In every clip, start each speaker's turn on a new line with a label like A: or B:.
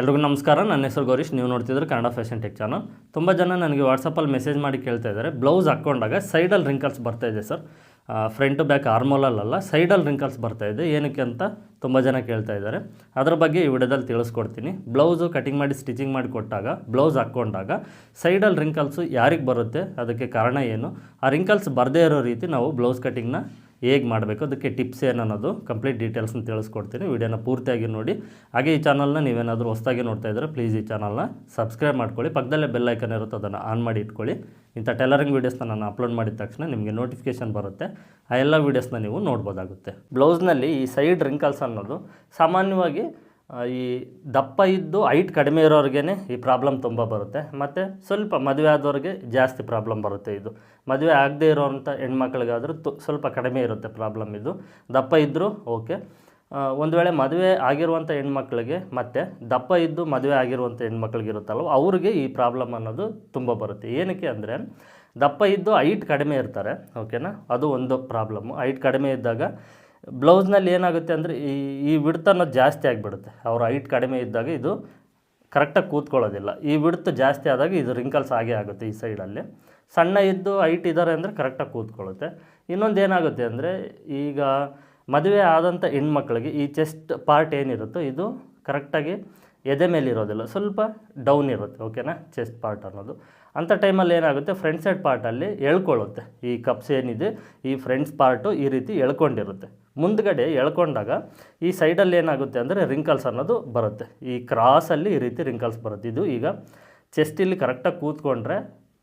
A: ಎಲ್ರಿಗೂ ನಮಸ್ಕಾರ. ನನ್ನ ಹೆಸರು ಗೌರೀಶ್. ನೀವು ನೋಡ್ತಿದ್ರೆ ಕನ್ನಡ ಫ್ಯಾಷನ್ ಟೆಕ್ ಚಾನಲ್. ತುಂಬ ಜನ ನನಗೆ ವಾಟ್ಸಪ್ಪಲ್ಲಿ ಮೆಸೇಜ್ ಮಾಡಿ ಕೇಳ್ತಾ ಇದ್ದಾರೆ. ಬ್ಲೌಸ್ ಹಾಕ್ಕೊಂಡಾಗ ಸೈಡಲ್ಲಿ ರಿಂಕಲ್ಸ್ ಬರ್ತಾ ಇದೆ ಸರ್. ಫ್ರಂಟ್ ಬ್ಯಾಕ್ ಆರ್ಮೋಲಲ್ಲ ಸೈಡಲ್ಲಿ ರಿಂಕಲ್ಸ್ ಬರ್ತಾ ಇದೆ. ಏನಕ್ಕೆ ಅಂತ ತುಂಬ ಜನ ಕೇಳ್ತಾ ಇದ್ದಾರೆ. ಅದ್ರ ಬಗ್ಗೆ ಈ ವಿಡಿಯೋದಲ್ಲಿ ತಿಳಿಸ್ಕೊಡ್ತೀನಿ. ಬ್ಲೌಸು ಕಟಿಂಗ್ ಮಾಡಿ ಸ್ಟಿಚಿಂಗ್ ಮಾಡಿ ಕೊಟ್ಟಾಗ, ಬ್ಲೌಸ್ ಹಾಕ್ಕೊಂಡಾಗ ಸೈಡಲ್ಲಿ ರಿಂಕಲ್ಸು ಯಾರಿಗೆ ಬರುತ್ತೆ, ಅದಕ್ಕೆ ಕಾರಣ ಏನು? ಆ ರಿಂಕಲ್ಸ್ ಬರದೇ ಇರೋ ರೀತಿ ನಾವು ಬ್ಲೌಸ್ ಕಟಿಂಗ್ನ ಹೇಗೆ ಮಾಡಬೇಕು, ಅದಕ್ಕೆ ಟಿಪ್ಸ್ ಏನು ಅನ್ನೋದು ಕಂಪ್ಲೀಟ್ ಡೀಟೇಲ್ಸ್ನ ತಿಳಿಸ್ಕೊಡ್ತೀನಿ. ವಿಡಿಯೋನ ಪೂರ್ತಿಯಾಗಿ ನೋಡಿ. ಹಾಗೆ ಈ ಚಾನಲ್ನ ನೀವೇನಾದರೂ ಹೊಸದಾಗಿ ನೋಡ್ತಾ ಇದ್ದರೆ ಪ್ಲೀಸ್ ಈ ಚಾನಲ್ನ ಸಬ್ಸ್ಕ್ರೈಬ್ ಮಾಡ್ಕೊಳ್ಳಿ. ಪಕ್ಕದಲ್ಲೇ ಬೆಲ್ ಐಕನ್ ಇರುತ್ತೆ, ಅದನ್ನು ಆನ್ ಮಾಡಿ ಇಟ್ಕೊಳ್ಳಿ. ಇಂಥ ಟೈಲರಿಂಗ್ ವೀಡಿಯೋಸ್ನ ನಾನು ಅಪ್ಲೋಡ್ ಮಾಡಿದ ತಕ್ಷಣ ನಿಮಗೆ ನೋಟಿಫಿಕೇಶನ್ ಬರುತ್ತೆ. ಆ ಎಲ್ಲ ವೀಡಿಯೋಸ್ನ ನೀವು ನೋಡ್ಬೋದಾಗುತ್ತೆ. ಬ್ಲೌಸ್ನಲ್ಲಿ ಈ ಸೈಡ್ ರಿಂಕಲ್ಸ್ ಅನ್ನೋದು ಸಾಮಾನ್ಯವಾಗಿ ಈ ದಪ್ಪ ಇದ್ದು ಹೈಟ್ ಕಡಿಮೆ ಇರೋರಿಗೇ ಈ ಪ್ರಾಬ್ಲಮ್ ತುಂಬ ಬರುತ್ತೆ. ಮತ್ತು ಸ್ವಲ್ಪ ಮದುವೆ ಆದವ್ರಿಗೆ ಜಾಸ್ತಿ ಪ್ರಾಬ್ಲಮ್ ಬರುತ್ತೆ ಇದು. ಮದುವೆ ಆಗದೇ ಇರೋವಂಥ ಹೆಣ್ಮಕ್ಳಿಗಾದರೂ ತು, ಸ್ವಲ್ಪ ಕಡಿಮೆ ಇರುತ್ತೆ ಪ್ರಾಬ್ಲಮ್ ಇದು. ದಪ್ಪ ಇದ್ದರೂ ಓಕೆ. ಒಂದು ವೇಳೆ ಮದುವೆ ಆಗಿರುವಂಥ ಹೆಣ್ಮಕ್ಳಿಗೆ ಮತ್ತು ದಪ್ಪ ಇದ್ದು ಮದುವೆ ಆಗಿರುವಂಥ ಹೆಣ್ಮಕ್ಳಿಗಿರುತ್ತಲ್ವ, ಅವ್ರಿಗೆ ಈ ಪ್ರಾಬ್ಲಮ್ ಅನ್ನೋದು ತುಂಬ ಬರುತ್ತೆ. ಏನಕ್ಕೆ ಅಂದರೆ ದಪ್ಪ ಇದ್ದು ಹೈಟ್ ಕಡಿಮೆ ಇರ್ತಾರೆ, ಓಕೆನಾ? ಅದು ಒಂದು ಪ್ರಾಬ್ಲಮ್ಮು ಹೈಟ್ ಕಡಿಮೆ ಇದ್ದಾಗ ಬ್ಲೌಸ್ನಲ್ಲಿ ಏನಾಗುತ್ತೆ ಅಂದರೆ ಈ ಈ ವಿಡ್ತ್ ಅನ್ನೋದು ಜಾಸ್ತಿ ಆಗಿಬಿಡುತ್ತೆ. ಅವ್ರ ಹೈಟ್ ಕಡಿಮೆ ಇದ್ದಾಗ ಇದು ಕರೆಕ್ಟಾಗಿ ಕೂತ್ಕೊಳ್ಳೋದಿಲ್ಲ. ಈ ವಿಡ್ತ್ ಜಾಸ್ತಿ ಆದಾಗ ಇದು ರಿಂಕಲ್ಸ್ ಆಗೇ ಆಗುತ್ತೆ ಈ ಸೈಡಲ್ಲಿ ಸಣ್ಣ ಇದ್ದು ಹೈಟ್ ಇದ್ದಾರೆ ಅಂದರೆ ಕರೆಕ್ಟಾಗಿ ಕೂತ್ಕೊಳ್ಳುತ್ತೆ. ಇನ್ನೊಂದು ಏನಾಗುತ್ತೆ ಅಂದರೆ ಈಗ ಮದುವೆ ಆದಂಥ ಹೆಣ್ಮಕ್ಳಿಗೆ ಈ ಚೆಸ್ಟ್ ಪಾರ್ಟ್ ಏನಿರುತ್ತೋ ಇದು ಕರೆಕ್ಟಾಗಿ ಎದೆ ಮೇಲೆ ಇರೋದಿಲ್ಲ ಸ್ವಲ್ಪ ಡೌನ್ ಇರುತ್ತೆ ಓಕೆನಾ ಚೆಸ್ಟ್ ಪಾರ್ಟ್ ಅನ್ನೋದು. ಅಂಥ ಟೈಮಲ್ಲಿ ಏನಾಗುತ್ತೆ ಫ್ರಂಟ್ ಸೈಡ್ ಪಾರ್ಟಲ್ಲಿ ಎಳ್ಕೊಳ್ಳುತ್ತೆ. ಈ ಕಪ್ಸ್ ಏನಿದೆ, ಈ ಫ್ರಂಟ್ಸ್ ಪಾರ್ಟು ಈ ರೀತಿ ಎಳ್ಕೊಂಡಿರುತ್ತೆ. ಮುಂದ್ಗಡೆ ಎಳ್ಕೊಂಡಾಗ ಈ ಸೈಡಲ್ಲಿ ಏನಾಗುತ್ತೆ ಅಂದರೆ ರಿಂಕಲ್ಸ್ ಅನ್ನೋದು ಬರುತ್ತೆ. ಈ ಕ್ರಾಸಲ್ಲಿ ಈ ರೀತಿ ರಿಂಕಲ್ಸ್ ಬರುತ್ತೆ. ಇದು ಈಗ ಚೆಸ್ಟಿಲ್ಲಿ ಕರೆಕ್ಟಾಗಿ ಕೂತ್ಕೊಂಡ್ರೆ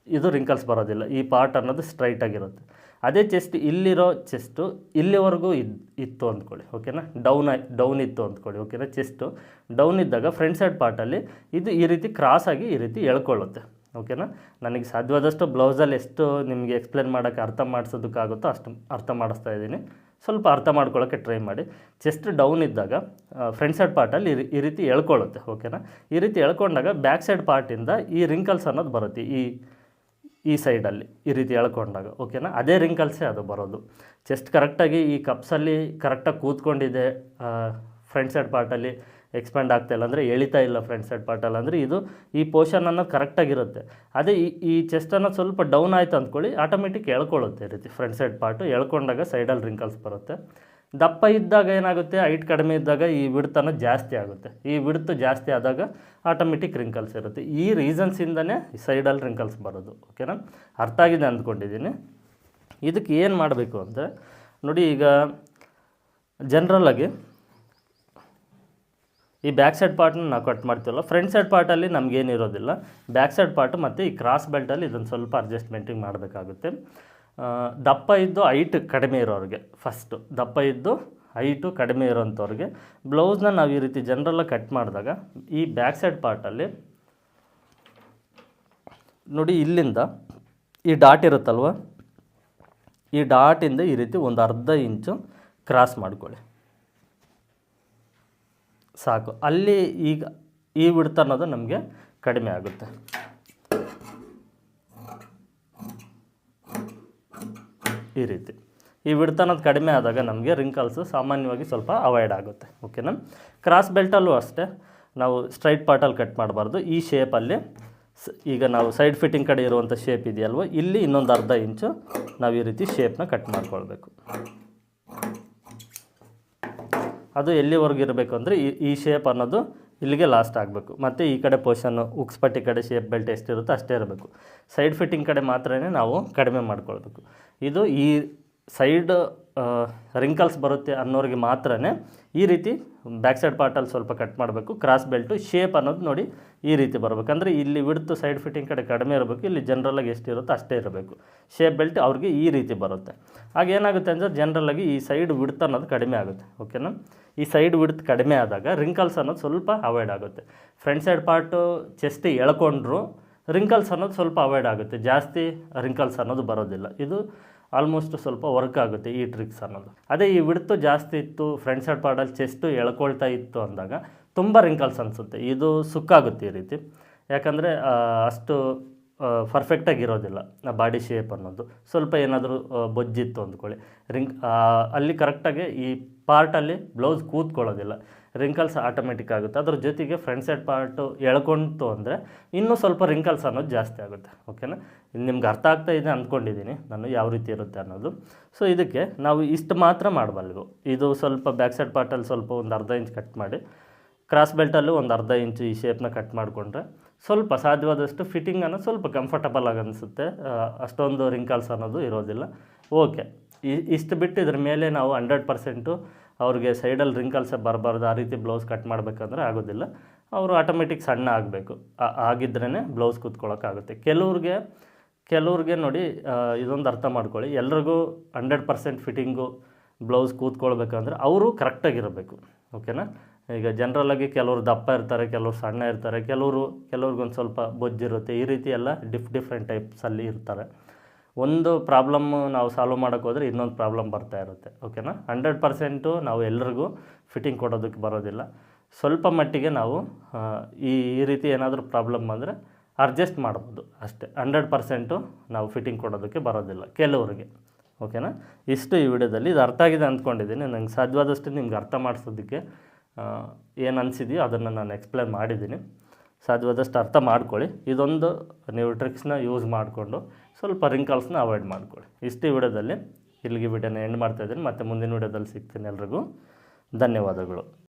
A: ಇದು ರಿಂಕಲ್ಸ್ ಬರೋದಿಲ್ಲ. ಈ ಪಾರ್ಟ್ ಅನ್ನೋದು ಸ್ಟ್ರೈಟ್ ಆಗಿರುತ್ತೆ. ಅದೇ ಚೆಸ್ಟ್ ಇಲ್ಲಿರೋ ಚೆಸ್ಟು ಇಲ್ಲಿವರೆಗೂ ಇದ್, ಇತ್ತು ಅಂದ್ಕೊಳ್ಳಿ ಓಕೆನಾ ಡೌನ್ ಡೌನ್ ಇತ್ತು ಅಂದ್ಕೊಳ್ಳಿ ಓಕೆನಾ ಚೆಸ್ಟು ಡೌನ್ ಇದ್ದಾಗ ಫ್ರಂಟ್ ಸೈಡ್ ಪಾರ್ಟಲ್ಲಿ ಇದು ಈ ರೀತಿ ಕ್ರಾಸ್ ಆಗಿ ಈ ರೀತಿ ಎಳ್ಕೊಳ್ಳುತ್ತೆ. ಓಕೆನಾ? ನನಗೆ ಸಾಧ್ಯವಾದಷ್ಟು ಬ್ಲೌಸಲ್ಲಿ ಎಷ್ಟು ನಿಮಗೆ ಎಕ್ಸ್ಪ್ಲೇನ್ ಮಾಡೋಕ್ಕೆ ಅರ್ಥ ಮಾಡಿಸೋದಕ್ಕಾಗುತ್ತೋ ಅಷ್ಟು ಅರ್ಥ ಮಾಡಿಸ್ತಾ ಇದ್ದೀನಿ. ಸ್ವಲ್ಪ ಅರ್ಥ ಮಾಡ್ಕೊಳ್ಳೋಕ್ಕೆ ಟ್ರೈ ಮಾಡಿ. ಚೆಸ್ಟ್ ಡೌನ್ ಇದ್ದಾಗ ಫ್ರಂಟ್ ಸೈಡ್ ಪಾರ್ಟಲ್ಲಿ ಈ ರೀತಿ ಎಳ್ಕೊಳ್ಳುತ್ತೆ, ಓಕೆನಾ? ಈ ರೀತಿ ಎಳ್ಕೊಂಡಾಗ ಬ್ಯಾಕ್ ಸೈಡ್ ಪಾರ್ಟಿಂದ ಈ ರಿಂಕಲ್ಸ್ ಅನ್ನೋದು ಬರುತ್ತೆ, ಈ ಈ ಸೈಡಲ್ಲಿ ಈ ರೀತಿ ಎಳ್ಕೊಂಡಾಗ, ಓಕೆನಾ? ಅದೇ ರಿಂಕಲ್ಸೇ ಅದು ಬರೋದು. ಚೆಸ್ಟ್ ಕರೆಕ್ಟಾಗಿ ಈ ಕಪ್ಸಲ್ಲಿ ಕರೆಕ್ಟಾಗಿ ಕೂತ್ಕೊಂಡಿದೆ ಫ್ರಂಟ್ ಸೈಡ್ ಪಾರ್ಟಲ್ಲಿ ಎಕ್ಸ್ಪ್ಯಾಂಡ್ ಆಗ್ತಾ ಇಲ್ಲ ಅಂದರೆ ಎಳಿತಾ ಇಲ್ಲ ಫ್ರಂಟ್ ಸೈಡ್ ಪಾರ್ಟಲ್ಲಿ ಅಂದರೆ ಇದು ಈ ಪೋಷನ್ ಅನ್ನೋದು ಕರೆಕ್ಟಾಗಿರುತ್ತೆ ಅದೇ ಈ ಈ ಚೆಸ್ಟ್ ಅನ್ನೋದು ಸ್ವಲ್ಪ ಡೌನ್ ಆಯಿತು ಅಂದ್ಕೊಳ್ಳಿ ಆಟೋಮೆಟಿಕ್ ಎಳ್ಕೊಳ್ಳುತ್ತೆ ರೀತಿ ಫ್ರಂಟ್ ಸೈಡ್ ಪಾರ್ಟು ಎಳ್ಕೊಂಡಾಗ ಸೈಡಲ್ಲಿ ರಿಂಕಲ್ಸ್ ಬರುತ್ತೆ. ದಪ್ಪ ಇದ್ದಾಗ ಏನಾಗುತ್ತೆ ಹೈಟ್ ಕಡಿಮೆ ಇದ್ದಾಗ ಈ ವಿಡ್ತ್ ಅನ್ನೋದು ಜಾಸ್ತಿ ಆಗುತ್ತೆ. ಈ ವಿಡ್ತ್ ಜಾಸ್ತಿ ಆದಾಗ ಆಟೋಮೆಟಿಕ್ ರಿಂಕಲ್ಸ್ ಇರುತ್ತೆ. ಈ ರೀಸನ್ಸಿಂದನೇ ಸೈಡಲ್ಲಿ ರಿಂಕಲ್ಸ್ ಬರೋದು ಓಕೆನಾ ಅರ್ಥ ಆಗಿದೆ ಅಂದ್ಕೊಂಡಿದ್ದೀನಿ. ಇದಕ್ಕೆ ಏನು ಮಾಡಬೇಕು ಅಂದರೆ, ನೋಡಿ ಈಗ ಜನ್ರಲಾಗಿ ಈ ಬ್ಯಾಕ್ ಸೈಡ್ ಪಾರ್ಟ್ನ ನಾವು ಕಟ್ ಮಾಡ್ತೀವಲ್ಲ ಫ್ರಂಟ್ ಸೈಡ್ ಪಾರ್ಟಲ್ಲಿ ನಮಗೇನಿರೋದಿಲ್ಲ ಬ್ಯಾಕ್ ಸೈಡ್ ಪಾರ್ಟ್ ಮತ್ತು ಈ ಕ್ರಾಸ್ ಬೆಲ್ಟಲ್ಲಿ ಇದನ್ನು ಸ್ವಲ್ಪ ಅಡ್ಜಸ್ಟ್ಮೆಂಟಿಂಗ್ ಮಾಡಬೇಕಾಗುತ್ತೆ. ದಪ್ಪ ಇದ್ದು ಹೈಟ್ ಕಡಿಮೆ ಇರೋರಿಗೆ ಫಸ್ಟು ದಪ್ಪ ಇದ್ದು ಹೈಟು ಕಡಿಮೆ ಇರೋಂಥವ್ರಿಗೆ. ಬ್ಲೌಸ್ನ ನಾವು ಈ ರೀತಿ ಜನರಲ್ಲ ಕಟ್ ಮಾಡಿದಾಗ ಈ ಬ್ಯಾಕ್ ಸೈಡ್ ಪಾರ್ಟಲ್ಲಿ ನೋಡಿ ಇಲ್ಲಿಂದ ಈ ಡಾಟ್ ಇರುತ್ತಲ್ವ? ಈ ಡಾಟಿಂದ ಈ ರೀತಿ ಒಂದು ಅರ್ಧ ಇಂಚು ಕ್ರಾಸ್ ಮಾಡ್ಕೊಳ್ಳಿ. ಸಾಕು. ಅಲ್ಲಿ ಈಗ ಈ ಬಿಡ್ತ ಅನ್ನೋದು ನಮಗೆ ಕಡಿಮೆ ಆಗುತ್ತೆ. ಈ ರೀತಿ. ಈ ಬಿಡ್ತ ಅನ್ನೋದು ಕಡಿಮೆ ಆದಾಗ ನಮಗೆ ರಿಂಕಲ್ಸು ಸಾಮಾನ್ಯವಾಗಿ ಸ್ವಲ್ಪ ಅವಾಯ್ಡ್ ಆಗುತ್ತೆ. ಓಕೆನಾ ಕ್ರಾಸ್ ಬೆಲ್ಟಲ್ಲೂ ಅಷ್ಟೇ. ನಾವು ಸ್ಟ್ರೈಟ್ ಪಾರ್ಟಲ್ಲಿ ಕಟ್ ಮಾಡಬಾರ್ದು. ಈ ಶೇಪಲ್ಲಿ ಈಗ ನಾವು ಸೈಡ್ ಫಿಟ್ಟಿಂಗ್ ಕಡೆ ಇರುವಂಥ ಶೇಪ್ ಇದೆಯಲ್ವೋ, ಇಲ್ಲಿ ಇನ್ನೊಂದು ಅರ್ಧ ಇಂಚು ನಾವು ಈ ರೀತಿ ಶೇಪ್ನ ಕಟ್ ಮಾಡ್ಕೊಳ್ಬೇಕು. ಅದು ಎಲ್ಲಿವರೆಗೂ ಇರಬೇಕು ಅಂದರೆ ಈ ಈ ಶೇಪ್ ಅನ್ನೋದು ಇಲ್ಲಿಗೆ ಲಾಸ್ಟ್ ಆಗಬೇಕು. ಮತ್ತು ಈ ಕಡೆ ಪೋರ್ಷನ್ನು ಉಕ್ಸ್ಪಟ್ಟಿ ಕಡೆ ಶೇಪ್ ಬೆಲ್ಟ್ ಎಷ್ಟಿರುತ್ತೋ ಅಷ್ಟೇ ಇರಬೇಕು. ಸೈಡ್ ಫಿಟ್ಟಿಂಗ್ ಕಡೆ ಮಾತ್ರನೇ ನಾವು ಕಡಿಮೆ ಮಾಡ್ಕೊಳ್ಬೇಕು. ಇದು ಈ ಸೈಡ್ ರಿಂಕಲ್ಸ್ ಬರುತ್ತೆ ಅನ್ನೋರಿಗೆ ಮಾತ್ರ ಈ ರೀತಿ ಬ್ಯಾಕ್ ಸೈಡ್ ಪಾರ್ಟಲ್ಲಿ ಸ್ವಲ್ಪ ಕಟ್ ಮಾಡಬೇಕು. ಕ್ರಾಸ್ ಬೆಲ್ಟು ಶೇಪ್ ಅನ್ನೋದು ನೋಡಿ ಈ ರೀತಿ ಬರಬೇಕು. ಅಂದರೆ ಇಲ್ಲಿ ವಿಡ್ತು ಸೈಡ್ ಫಿಟ್ಟಿಂಗ್ ಕಡೆ ಕಡಿಮೆ ಇರಬೇಕು. ಇಲ್ಲಿ ಜನ್ರಲಾಗಿ ಎಷ್ಟು ಇರುತ್ತೋ ಅಷ್ಟೇ ಇರಬೇಕು. ಶೇಪ್ ಬೆಲ್ಟ್ ಅವ್ರಿಗೆ ಈ ರೀತಿ ಬರುತ್ತೆ. ಆಗ ಏನಾಗುತ್ತೆ ಅಂದರೆ ಜನರಲ್ಲಾಗಿ ಈ ಸೈಡ್ ವಿಡ್ತ್ ಅನ್ನೋದು ಕಡಿಮೆ ಆಗುತ್ತೆ. ಓಕೆನಾ ಈ ಸೈಡ್ ವಿಡ್ತ್ ಕಡಿಮೆ ಆದಾಗ ರಿಂಕಲ್ಸ್ ಅನ್ನೋದು ಸ್ವಲ್ಪ ಅವಾಯ್ಡ್ ಆಗುತ್ತೆ. ಫ್ರಂಟ್ ಸೈಡ್ ಪಾರ್ಟು ಚೆಸ್ಟ್ ಎಳ್ಕೊಂಡ್ರು ರಿಂಕಲ್ಸ್ ಅನ್ನೋದು ಸ್ವಲ್ಪ ಅವಾಯ್ಡ್ ಆಗುತ್ತೆ. ಜಾಸ್ತಿ ರಿಂಕಲ್ಸ್ ಅನ್ನೋದು ಬರೋದಿಲ್ಲ. ಇದು ಆಲ್ಮೋಸ್ಟ್ ಸ್ವಲ್ಪ ವರ್ಕ್ ಆಗುತ್ತೆ ಈ ಟ್ರಿಕ್ಸ್ ಅನ್ನೋದು. ಅದೇ ಈ ವಿಡ್ತು ಜಾಸ್ತಿ ಇತ್ತು ಫ್ರಂಟ್ ಸೈಡ್ ಪಾರ್ಟಲ್ಲಿ ಚೆಸ್ಟು ಎಳ್ಕೊಳ್ತಾ ಇತ್ತು ಅಂದಾಗ ತುಂಬ ರಿಂಕಲ್ಸ್ ಅನಿಸುತ್ತೆ. ಇದು ಸುಕ್ಕಾಗುತ್ತೆ ಈ ರೀತಿ. ಯಾಕಂದರೆ ಅಷ್ಟು ಪರ್ಫೆಕ್ಟಾಗಿ ಇರೋದಿಲ್ಲ ಬಾಡಿ ಶೇಪ್ ಅನ್ನೋದು. ಸ್ವಲ್ಪ ಏನಾದರೂ ಬೊಜ್ಜಿತ್ತು ಅಂದ್ಕೊಳ್ಳಿ. ರಿಂಕ್ ಅಲ್ಲಿ ಕರೆಕ್ಟಾಗಿ ಈ ಪಾರ್ಟಲ್ಲಿ ಬ್ಲೌಸ್ ಕೂತ್ಕೊಳ್ಳೋದಿಲ್ಲ. ರಿಂಕಲ್ಸ್ ಆಟೋಮೆಟಿಕ್ ಆಗುತ್ತೆ. ಅದ್ರ ಜೊತೆಗೆ ಫ್ರಂಟ್ ಸೈಡ್ ಪಾರ್ಟು ಎಳ್ಕೊಂತು ಅಂದರೆ ಇನ್ನೂ ಸ್ವಲ್ಪ ರಿಂಕಲ್ಸ್ ಅನ್ನೋದು ಜಾಸ್ತಿ ಆಗುತ್ತೆ. ಓಕೆನಾ ಇದು ನಿಮ್ಗೆ ಅರ್ಥ ಆಗ್ತಾ ಇದೆ ಅಂದ್ಕೊಂಡಿದ್ದೀನಿ ನಾನು ಯಾವ ರೀತಿ ಇರುತ್ತೆ ಅನ್ನೋದು. ಸೊ ಇದಕ್ಕೆ ನಾವು ಇಷ್ಟು ಮಾತ್ರ ಮಾಡಬಲ್ವು ಇದು ಸ್ವಲ್ಪ ಬ್ಯಾಕ್ ಸೈಡ್ ಪಾರ್ಟಲ್ಲಿ ಸ್ವಲ್ಪ ಒಂದು ಅರ್ಧ ಇಂಚ್ ಕಟ್ ಮಾಡಿ. ಕ್ರಾಸ್ ಬೆಲ್ಟಲ್ಲೂ ಒಂದು ಅರ್ಧ ಇಂಚು ಈ ಶೇಪ್ನ ಕಟ್ ಮಾಡಿಕೊಂಡ್ರೆ ಸ್ವಲ್ಪ ಸಾಧ್ಯವಾದಷ್ಟು ಫಿಟ್ಟಿಂಗ್ ಅನ್ನೋದು ಸ್ವಲ್ಪ ಕಂಫರ್ಟಬಲ್ ಆಗಿ ಅನಿಸುತ್ತೆ. ಅಷ್ಟೊಂದು ರಿಂಕಲ್ಸ್ ಅನ್ನೋದು ಇರೋದಿಲ್ಲ. ಓಕೆ ಇಷ್ಟು ಬಿಟ್ಟು ಇದ್ರ ಮೇಲೆ ನಾವು ಹಂಡ್ರೆಡ್ ಪರ್ಸೆಂಟು ಅವ್ರಿಗೆ ಸೈಡಲ್ಲಿ ರಿಂಕಲ್ಸೇ ಬರಬಾರ್ದು, ಆ ರೀತಿ ಬ್ಲೌಸ್ ಕಟ್ ಮಾಡಬೇಕಂದ್ರೆ ಆಗೋದಿಲ್ಲ. ಅವರು ಆಟೋಮೆಟಿಕ್ ಸಣ್ಣ ಆಗಬೇಕು. ಆಗಿದ್ರೇ ಬ್ಲೌಸ್ ಕೂತ್ಕೊಳ್ಳೋಕ್ಕಾಗುತ್ತೆ ಕೆಲವ್ರಿಗೆ ಕೆಲವ್ರಿಗೆ ನೋಡಿ ಇದೊಂದು ಅರ್ಥ ಮಾಡ್ಕೊಳ್ಳಿ. ಎಲ್ರಿಗೂ ಹಂಡ್ರೆಡ್ ಪರ್ಸೆಂಟ್ ಫಿಟ್ಟಿಂಗು ಬ್ಲೌಸ್ ಕೂತ್ಕೊಳ್ಬೇಕಂದ್ರೆ ಅವರು ಕರೆಕ್ಟಾಗಿರಬೇಕು ಓಕೆನಾ ಈಗ ಜನರಲಾಗಿ ಕೆಲವರು ದಪ್ಪ ಇರ್ತಾರೆ, ಕೆಲವರು ಸಣ್ಣ ಇರ್ತಾರೆ, ಕೆಲವರು, ಕೆಲವ್ರಿಗೊಂದು ಸ್ವಲ್ಪ ಬೊಜ್ಜಿರುತ್ತೆ ಈ ರೀತಿ ಎಲ್ಲ ಡಿಫ್ ಡಿಫ್ರೆಂಟ್ ಟೈಪ್ಸಲ್ಲಿ ಇರ್ತಾರೆ. ಒಂದು ಪ್ರಾಬ್ಲಮ್ಮು ನಾವು ಸಾಲ್ವ್ ಮಾಡೋಕ್ಕೆ ಹೋದರೆ ಇನ್ನೊಂದು ಪ್ರಾಬ್ಲಮ್ ಬರ್ತಾ ಇರುತ್ತೆ. ಓಕೆನಾ ಹಂಡ್ರೆಡ್ ಪರ್ಸೆಂಟು ನಾವು ಎಲ್ರಿಗೂ ಫಿಟ್ಟಿಂಗ್ ಕೊಡೋದಕ್ಕೆ ಬರೋದಿಲ್ಲ. ಸ್ವಲ್ಪ ಮಟ್ಟಿಗೆ ನಾವು ಈ ಈ ರೀತಿ ಏನಾದರೂ ಪ್ರಾಬ್ಲಮ್ ಅಂದರೆ ಅಡ್ಜಸ್ಟ್ ಮಾಡ್ಬೋದು ಅಷ್ಟೇ. ಹಂಡ್ರೆಡ್ ಪರ್ಸೆಂಟು ನಾವು ಫಿಟ್ಟಿಂಗ್ ಕೊಡೋದಕ್ಕೆ ಬರೋದಿಲ್ಲ ಕೆಲವರಿಗೆ. ಓಕೆನಾ ಇಷ್ಟು ಈ ವಿಡಿಯೋದಲ್ಲಿ. ಇದು ಅರ್ಥ ಆಗಿದೆ ಅಂದ್ಕೊಂಡಿದ್ದೀನಿ. ನಂಗೆ ಸಾಧ್ಯವಾದಷ್ಟು ನಿಮ್ಗೆ ಅರ್ಥ ಮಾಡಿಸೋದಕ್ಕೆ ಏನು ಅನಿಸಿದೆಯೋ ಅದನ್ನು ನಾನು ಎಕ್ಸ್ಪ್ಲೇನ್ ಮಾಡಿದ್ದೀನಿ. ಸಾಧ್ಯವಾದಷ್ಟು ಅರ್ಥ ಮಾಡ್ಕೊಳ್ಳಿ. ಇದೊಂದು ನೀವು ಟ್ರಿಕ್ಸ್ನ ಯೂಸ್ ಮಾಡಿಕೊಂಡು ಸ್ವಲ್ಪ ರಿಂಕಲ್ಸ್ನ ಅವಾಯ್ಡ್ ಮಾಡ್ಕೊಳ್ಳಿ. ಇಷ್ಟು ಈ ವಿಡಿಯೋದಲ್ಲಿ ಇಲ್ಲಿಗೆ ವಿಡಿಯೋನ ಎಂಡ್ ಮಾಡ್ತಾಯಿದ್ದೀನಿ ಮತ್ತು ಮುಂದಿನ ವಿಡಿಯೋದಲ್ಲಿ ಸಿಗ್ತೀನಿ ಎಲ್ರಿಗೂ. ಧನ್ಯವಾದಗಳು.